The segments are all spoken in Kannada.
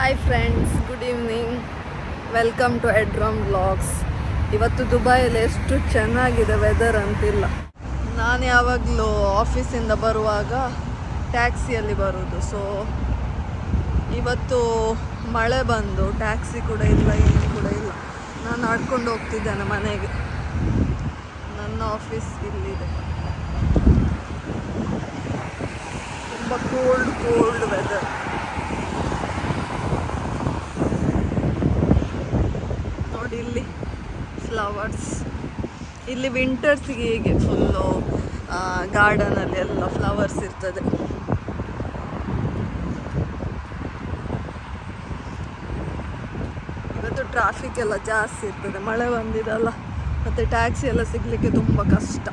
Hi friends good evening welcome to ಎಡ್ರಾಮ್ blogs ಇವತ್ತು ದುಬೈಯಲ್ಲಿ ಎಷ್ಟು ಚೆನ್ನಾಗಿದೆ ವೆದರ್ ಅಂತಿಲ್ಲ. ನಾನು ಯಾವಾಗಲೂ ಆಫೀಸಿಂದ ಬರುವಾಗ ಟ್ಯಾಕ್ಸಿಯಲ್ಲಿ ಬರೋದು. ಸೊ ಇವತ್ತು ಮಳೆ ಬಂದು ಟ್ಯಾಕ್ಸಿ ಕೂಡ ಇಲ್ಲ, ಏನು ಕೂಡ ಇಲ್ಲ. ನಾನು ನಡ್ಕೊಂಡು ಹೋಗ್ತಿದ್ದೇನೆ ಮನೆಗೆ. ನನ್ನ ಆಫೀಸ್ ಇಲ್ಲಿದೆ. ತುಂಬ ಕೋಲ್ಡ್ ಕೋಲ್ಡ್ ವೆದರ್ ನೋಡಿ ಇಲ್ಲಿ ಫ್ಲವರ್ಸ್ ಇಲ್ಲಿ ವಿಂಟರ್ಸ್ಗೆ ಹೇಗೆ ಫುಲ್ಲು ಗಾರ್ಡನಲ್ಲಿ ಎಲ್ಲ ಫ್ಲವರ್ಸ್ ಇರ್ತದೆ. ಇವತ್ತು ಟ್ರಾಫಿಕ್ ಎಲ್ಲ ಜಾಸ್ತಿ ಇರ್ತದೆ. ಮಳೆ ಬಂದಿದಲ್ಲ, ಮತ್ತು ಟ್ಯಾಕ್ಸಿ ಎಲ್ಲ ಸಿಗಲಿಕ್ಕೆ ತುಂಬ ಕಷ್ಟ.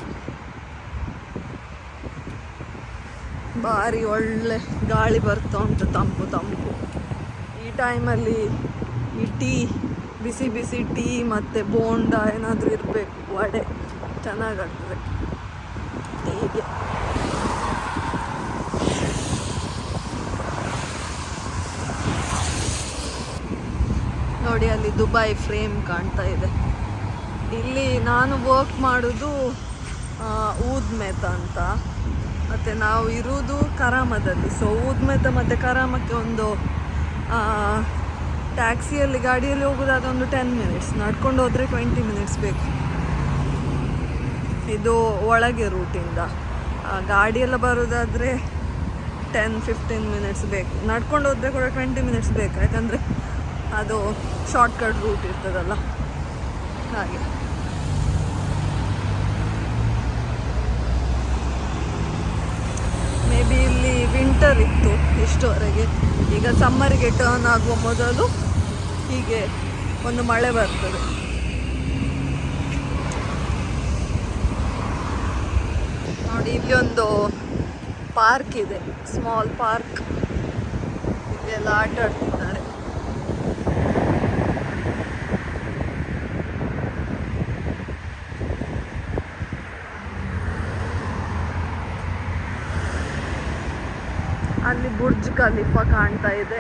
ಭಾರಿ ಒಳ್ಳೆ ಗಾಳಿ ಬರ್ತಾ ಉಂಟು ತಂಪು ತಂಪು. ಈ ಟೈಮಲ್ಲಿ ಈ ಟೀ ಬಿಸಿ ಬಿಸಿ ಟೀ ಮತ್ತು ಬೋಂಡ ಏನಾದರೂ ಇರಬೇಕು, ವಡೆ. ಚೆನ್ನಾಗಾಗ್ತದೆ. ಟೀಗೆ ನೋಡಿ, ಅಲ್ಲಿ ದುಬೈ ಫ್ರೇಮ್ ಕಾಣ್ತಾ ಇದೆ. ಇಲ್ಲಿ ನಾನು ವರ್ಕ್ ಮಾಡೋದು ಊದ್ ಊದ್ಮೆತ ಅಂತ. ಮತ್ತು ನಾವು ಇರುವುದು ಕರಾಮದಲ್ಲಿ. ಸೊ ಊದ್ಮೆತ ಮತ್ತು ಕರಾಮಕ್ಕೆ ಒಂದು ಟ್ಯಾಕ್ಸಿಯಲ್ಲಿ ಗಾಡಿಯಲ್ಲಿ ಹೋಗೋದಾದ್ರೆ ಒಂದು ಟೆನ್ ಮಿನಿಟ್ಸ್ ನಡ್ಕೊಂಡು ಹೋದರೆ ಟ್ವೆಂಟಿ ಮಿನಿಟ್ಸ್ ಬೇಕು. ಇದು ಒಳಗೆ ರೂಟಿಂದ ಗಾಡಿಯೆಲ್ಲ ಬರೋದಾದರೆ ಟೆನ್ ಫಿಫ್ಟೀನ್ ಮಿನಿಟ್ಸ್ ಬೇಕು. ನಡ್ಕೊಂಡು ಹೋದರೆ ಕೂಡ ಟ್ವೆಂಟಿ ಮಿನಿಟ್ಸ್ ಬೇಕು. ಯಾಕಂದರೆ ಅದು ಶಾರ್ಟ್ಕಟ್ ರೂಟ್ ಇರ್ತದಲ್ಲ. ಹಾಗೆ. ಮೇ ಬಿ ಇಲ್ಲಿ ವಿಂಟರ್ ಇತ್ತು ಇಷ್ಟುವರೆಗೆ. ಈಗ ಸಮ್ಮರಿಗೆ ಟರ್ನ್ ಆಗುವ ಮೊದಲು ಹೀಗೆ ಒಂದು ಮಳೆ ಬರ್ತದೆ. ನೋಡಿ, ಇಲ್ಲಿ ಒಂದು ಪಾರ್ಕ್ ಇದೆ ಸ್ಮಾಲ್ ಪಾರ್ಕ್ ಇಲ್ಲೆಲ್ಲ ಆಟ ಆಡ್ತಿದ್ದಾರೆ. ಅಲ್ಲಿ ಬುರ್ಜ್ ಖಲೀಫಾ ಕಾಣ್ತಾ ಇದೆ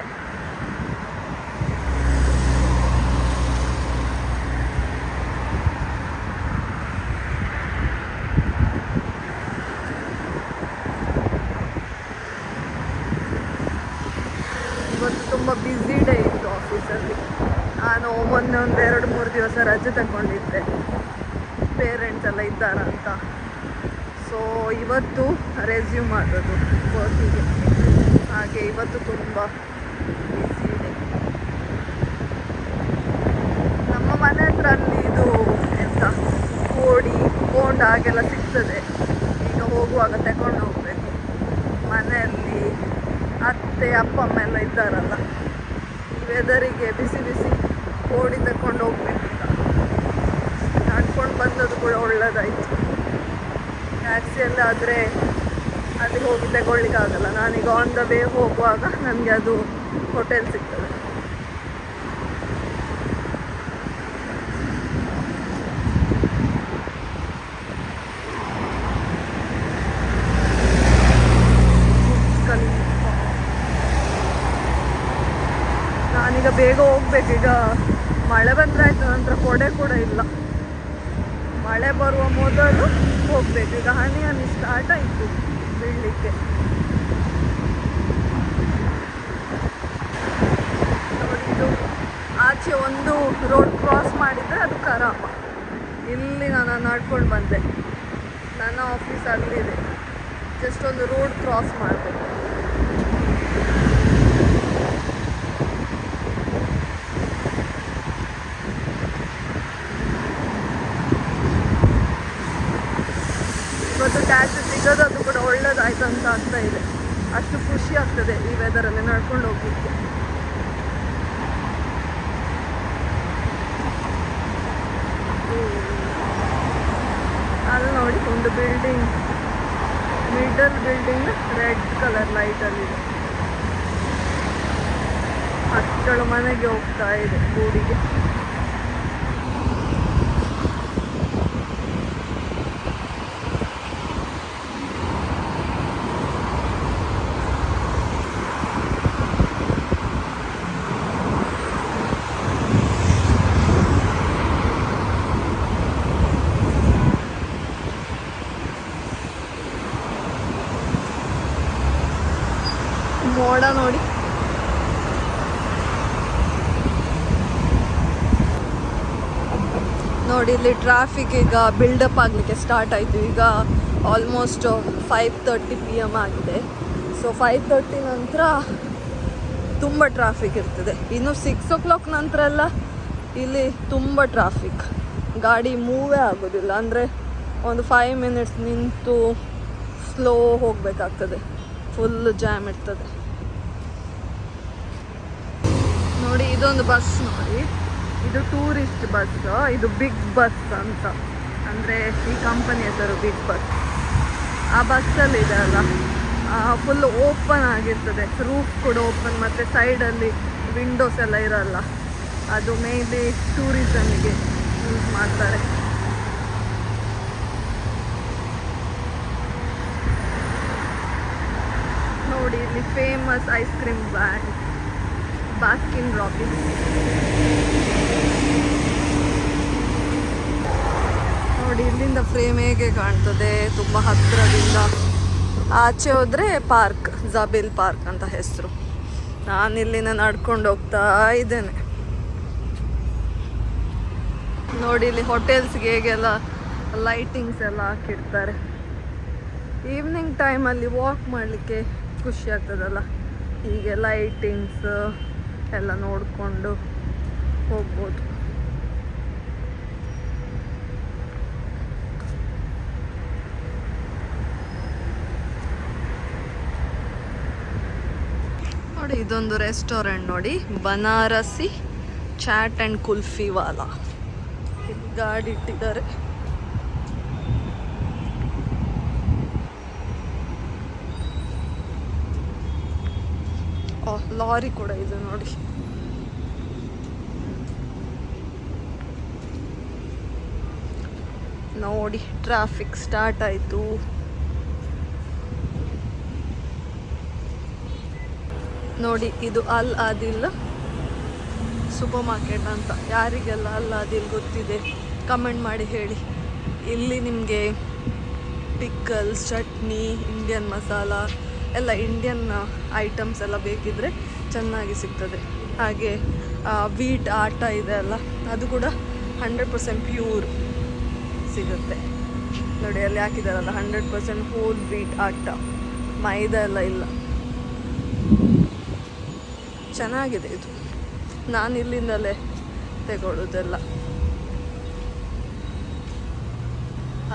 ಇವತ್ತು ತುಂಬ ಬ್ಯುಸಿ ಡೇ ಇತ್ತು ಆಫೀಸಲ್ಲಿ ನಾನು ಮೊನ್ನೆ ಒಂದು ಎರಡು ಮೂರು ದಿವಸ ರಜೆ ತಗೊಂಡಿದ್ದೆ. ಪೇರೆಂಟ್ಸ್ ಎಲ್ಲ ಇದ್ದಾರಂತ ಸೊ ಇವತ್ತು ರೆಸ್ಯೂಮ್ ಮಾಡೋದು ವರ್ಕಿಗೆ ಹಾಗೆ ಇವತ್ತು ತುಂಬ ಇದೆ. ನಮ್ಮ ಮನೆ ಹತ್ರ ಅಲ್ಲಿ ಇದು ಎಂತ, ಕೋಡಿ ಬೋಂಡ ಹಾಗೆಲ್ಲ ಸಿಗ್ತದೆ. ಈಗ ಹೋಗುವಾಗ ತಗೊಂಡು ಹೋಗಬೇಕು. ಮನೆಯಲ್ಲಿ ಅತ್ತೆ, ಅಪ್ಪ, ಅಮ್ಮ ಎಲ್ಲ ಇದ್ದಾರಲ್ಲ, ಈ ವೆದರಿಗೆ ಬಿಸಿ ಬಿಸಿ ಕೋಡಿ ತಗೊಂಡು ಹೋಗ್ಬೇಕು. ನಡ್ಕೊಂಡು ಬಂದದ್ದು ಕೂಡ ಒಳ್ಳೇದಾಯಿತು. ಟ್ಯಾಕ್ಸಿಯಲ್ಲಿ ಆದರೆ ಅಲ್ಲಿ ಹೋಗಿ ತಗೊಳ್ಳಿಕ್ಕಾಗಲ್ಲ. ನಾನೀಗ ಆನ್ ದ ವೇ ಹೋಗುವಾಗ ನನಗೆ ಅದು ಹೋಟೆಲ್ ಸಿಗ್ತದೆ ಖಲೀಫಾ. ನಾನೀಗ ಬೇಗ ಹೋಗ್ಬೇಕು ಈಗ ಮಳೆ ಬಂದ್ರೆ ಆಯ್ತು ನಂತರ ಕೊಡೆ ಕೂಡ ಇಲ್ಲ ಮಳೆ ಬರುವ ಮೊದಲು ಹೋಗ್ಬೇಕು. ಈಗ ಹನಿ ಹನಿ ಸ್ಟಾರ್ಟ್ ಆಯಿತು ಬೀಳಲಿಕ್ಕೆ. ಆಚೆ ಒಂದು ರೋಡ್ ಕ್ರಾಸ್ ಮಾಡಿದರೆ ಅದು ಕರಾಮ ಇಲ್ಲಿ ನಾನು ನಡ್ಕೊಂಡು ಬಂದೆ. ನನ್ನ ಆಫೀಸ್ ಅಲ್ಲಿದೆ. ಜಸ್ಟ್ ಒಂದು ರೋಡ್ ಕ್ರಾಸ್ ಮಾಡಬೇಕು. ಇವತ್ತು ಟ್ಯಾಕ್ಸಿ ಸಿಗೋದು ಅದು ಕೂಡ ಒಳ್ಳೇದಾಯ್ತು ಅಂತ ಆಗ್ತಾ ಇದೆ ಅಷ್ಟು ಖುಷಿ ಆಗ್ತದೆ ಈ ವೆದರಲ್ಲಿ ನಡ್ಕೊಂಡು ಹೋಗ್ಲಿಕ್ಕೆ ಅಲ್ಲಿ ನೋಡಿ ಒಂದು building middle building red colour ಲೈಟಲ್ಲಿದೆ ಮಕ್ಕಳು ಮನೆಗೆ ಹೋಗ್ತಾ ಇದೆ ಮೋಡ ನೋಡಿ. ನೋಡಿ, ಇಲ್ಲಿ ಟ್ರಾಫಿಕ್ ಈಗ ಬಿಲ್ಡಪ್ ಆಗಲಿಕ್ಕೆ ಸ್ಟಾರ್ಟ್ ಆಯಿತು. ಈಗ almost five thirty P M ಆಗಿದೆ. ಸೊ ಫೈವ್ ತರ್ಟಿ ನಂತರ ತುಂಬ ಟ್ರಾಫಿಕ್ ಇರ್ತದೆ. ಇನ್ನು ಸಿಕ್ಸ್ ಓ ಕ್ಲಾಕ್ ನಂತರ ಎಲ್ಲ ಇಲ್ಲಿ ತುಂಬ ಟ್ರಾಫಿಕ್ ಗಾಡಿ ಮೂವೇ ಆಗೋದಿಲ್ಲ. ಅಂದರೆ ಒಂದು ಫೈವ್ ಮಿನಿಟ್ಸ್ ನಿಂತು ಸ್ಲೋ ಹೋಗಬೇಕಾಗ್ತದೆ. ಫುಲ್ ಜಾಮ್ ಇರ್ತದೆ. ಇದೊಂದು ಬಸ್ ನೋಡಿ. ಇದು ಟೂರಿಸ್ಟ್ ಬಸ್ ಇದು ಬಿಗ್ ಬಸ್ ಅಂತ. ಅಂದರೆ ಈ ಕಂಪನಿ ಹೆಸರು ಬಿಗ್ ಬಸ್ ಆ ಬಸ್ಸಲ್ಲಿ ಇದೆ ಅಲ್ಲ. ಫುಲ್ ಓಪನ್ ಆಗಿರ್ತದೆ. ರೂಫ್ ಕೂಡ ಓಪನ್ ಮತ್ತು ಸೈಡಲ್ಲಿ ವಿಂಡೋಸ್ ಎಲ್ಲ ಇರಲ್ಲ. ಅದು ಮೇಯ್ಲಿ ಟೂರಿಸಮಿಗೆ ಯೂಸ್ ಮಾಡ್ತಾರೆ. ನೋಡಿ, ಇಲ್ಲಿ famous ice cream brand Baskin Robbins. ನೋಡಿ, ಇಲ್ಲಿಂದ ಫ್ರೇಮ್ ಹೇಗೆ ಕಾಣ್ತದೆ? ತುಂಬ ಹತ್ತಿರದಿಂದ ಆಚೆ ಹೋದರೆ ಪಾರ್ಕ್ ಜಬಿಲ್ ಪಾರ್ಕ್ ಅಂತ ಹೆಸರು. ನಾನು ಇಲ್ಲಿಂದ ನಡ್ಕೊಂಡು ಹೋಗ್ತಾ ಇದ್ದೇನೆ. ನೋಡಿ, ಇಲ್ಲಿ ಹೋಟೆಲ್ಸ್ಗೆ ಹೇಗೆಲ್ಲ ಲೈಟಿಂಗ್ಸ್ ಎಲ್ಲ ಹಾಕಿರ್ತಾರೆ. ಈವ್ನಿಂಗ್ ಟೈಮಲ್ಲಿ ವಾಕ್ ಮಾಡಲಿಕ್ಕೆ ಖುಷಿ ಆಗ್ತದಲ್ಲ? ಹೀಗೆ ಲೈಟಿಂಗ್ಸ್ ಎಲ್ಲ ನೋಡಿಕೊಂಡು ಹೋಗ್ಬೋದು. ನೋಡಿ, ಇದೊಂದು ರೆಸ್ಟೋರೆಂಟ್ ನೋಡಿ. ಬನಾರಸಿ ಚಾಟ್ ಆ್ಯಂಡ್ ಕುಲ್ಫಿ ವಾಲಾ. ಇಲ್ಲಿ ಗಾಡಿ ಇಟ್ಟಿದ್ದಾರೆ. ಲಾರಿ ಕೂಡ ಇದೆ ನೋಡಿ. ನೋಡಿ ಟ್ರಾಫಿಕ್ ಸ್ಟಾರ್ಟ್ ಆಯಿತು. ನೋಡಿ, ಇದು ಅಲ್ ಆದಿಲ್ ಸೂಪರ್ ಮಾರ್ಕೆಟ್ ಅಂತ. ಯಾರಿಗೆಲ್ಲ ಅಲ್ ಆದಿಲ್ ಗೊತ್ತಿದೆ ಕಮೆಂಟ್ ಮಾಡಿ ಹೇಳಿ. ಇಲ್ಲಿ ನಿಮಗೆ ಪಿಕ್ಕಲ್ಸ್ ಚಟ್ನಿ ಇಂಡಿಯನ್ ಮಸಾಲ ಎಲ್ಲ ಇಂಡಿಯನ್ ಐಟಮ್ಸ್ ಎಲ್ಲ ಬೇಕಿದ್ದರೆ ಚೆನ್ನಾಗಿ ಸಿಗ್ತದೆ. ಹಾಗೆ ವೀಟ್ ಆಟ ಇದೆ ಅಲ್ಲ, ಅದು ಕೂಡ ಹಂಡ್ರೆಡ್ ಪರ್ಸೆಂಟ್ ಪ್ಯೂರ್ ಸಿಗುತ್ತೆ. ನೋಡಿ, ಅಲ್ಲಿ ಹಾಕಿದಾರಲ್ಲ hundred percent whole wheat atta. Maida ಎಲ್ಲ ಇಲ್ಲ. ಚೆನ್ನಾಗಿದೆ ಇದು. ನಾನು ಇಲ್ಲಿಂದಲೇ ತಗೊಳ್ಳೋದೆಲ್ಲ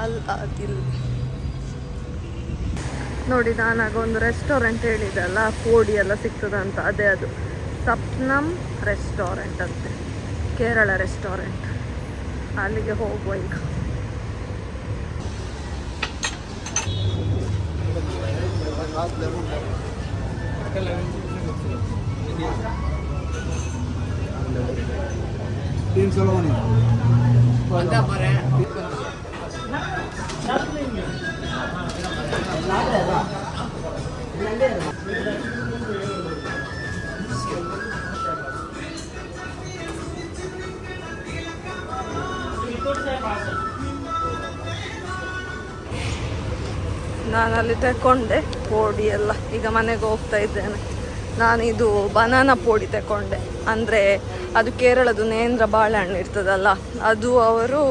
ಅಲ್ಲಿ ನೋಡಿ, ನಾನಾಗ ಒಂದು ರೆಸ್ಟೋರೆಂಟ್ ಹೇಳಿದೆಲ್ಲ ಕೋಡಿ ಎಲ್ಲ ಸಿಗ್ತದಂತ ಅದೇ ಅದು. ಸಪ್ನಮ್ ರೆಸ್ಟೋರೆಂಟ್ ಅಂತೆ, ಕೇರಳ ರೆಸ್ಟೋರೆಂಟ್ ಅಲ್ಲಿಗೆ ಹೋಗುವ ಈಗ. ನಾನು ಅಲ್ಲಿ ತಗೊಂಡೆ ಪೋಡಿ ಎಲ್ಲ. ಈಗ ಮನೆಗೆ ಹೋಗ್ತಾ ಇದ್ದೇನೆ. ನಾನು ಇದು ಬನಾನಾ ಪೋಡಿ ತಗೊಂಡೆ ಅಂದರೆ ಅದು ಕೇರಳದ ನೇಂದ್ರ ಬಾಳೆಹಣ್ಣು ಇರ್ತದಲ್ಲ, ಅದು ಅವರು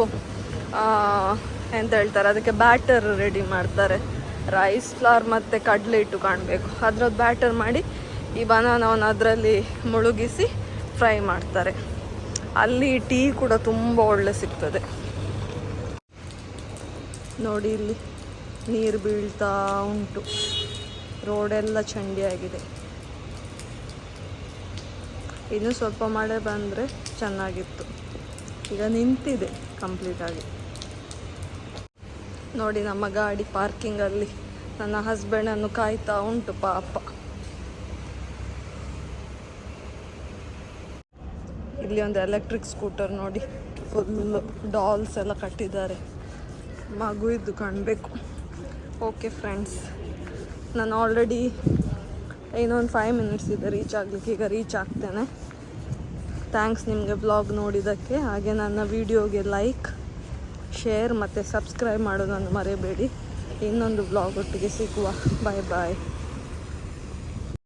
ಎಂತ ಹೇಳ್ತಾರೆ, ಅದಕ್ಕೆ ಬ್ಯಾಟರ್ ರೆಡಿ ಮಾಡ್ತಾರೆ. ರೈಸ್ ಫ್ಲವರ್ ಮತ್ತು ಕಡಲೆ ಹಿಟ್ಟು ಕಾಣಬೇಕು. ಅದ್ರದ್ದು ಬ್ಯಾಟರ್ ಮಾಡಿ ಈ ಬನಾನವನ್ನು ಅದರಲ್ಲಿ ಮುಳುಗಿಸಿ ಫ್ರೈ ಮಾಡ್ತಾರೆ. ಅಲ್ಲಿ ಟೀ ಕೂಡ ತುಂಬ ಒಳ್ಳೆ ಸಿಗ್ತದೆ. ನೋಡಿ ಇಲ್ಲಿ. ನೀರು ಬೀಳ್ತಾ ಉಂಟು. ರೋಡೆಲ್ಲ ಚಂಡಿಯಾಗಿದೆ ಇನ್ನು ಸ್ವಲ್ಪ ಮಳೆ ಬಂದರೆ ಚೆನ್ನಾಗಿತ್ತು. ಈಗ ನಿಂತಿದೆ ಕಂಪ್ಲೀಟಾಗಿ ನೋಡಿ ನಮ್ಮ ಗಾಡಿ ಪಾರ್ಕಿಂಗಲ್ಲಿ ನನ್ನ ಹಸ್ಬೆಂಡನ್ನು ಕಾಯ್ತಾ ಉಂಟು ಪಾಪ. ಇಲ್ಲಿ ಒಂದು ಎಲೆಕ್ಟ್ರಿಕ್ ಸ್ಕೂಟರ್ ನೋಡಿ. ಫುಲ್ಲು ಡಾಲ್ಸ್ ಎಲ್ಲ ಕಟ್ಟಿದ್ದಾರೆ. ಮಗು ಇದ್ದು ಕಾಣಬೇಕು. ಓಕೆ ಫ್ರೆಂಡ್ಸ್ ನಾನು ಆಲ್ರೆಡಿ ಇನ್ನೊಂದು ಫೈವ್ ಮಿನಿಟ್ಸ್ ಇದೆ ರೀಚ್ ಆಗಲಿಕ್ಕೆ, ಈಗ ರೀಚ್ ಆಗ್ತೇನೆ. ಥ್ಯಾಂಕ್ಸ್ ನಿಮಗೆ ಬ್ಲಾಗ್ ನೋಡಿದ್ದಕ್ಕೆ. ಹಾಗೆ ನನ್ನ ವಿಡಿಯೋಗೆ ಲೈಕ್ ಶೇರ್ ಮತ್ತು ಸಬ್ಸ್ಕ್ರೈಬ್ ಮಾಡೋದನ್ನು ಮರೆಯಬೇಡಿ ಇನ್ನೊಂದು ಬ್ಲಾಗ್ ಒಟ್ಟಿಗೆ ಸಿಗುವ. ಬಾಯ್ ಬಾಯ್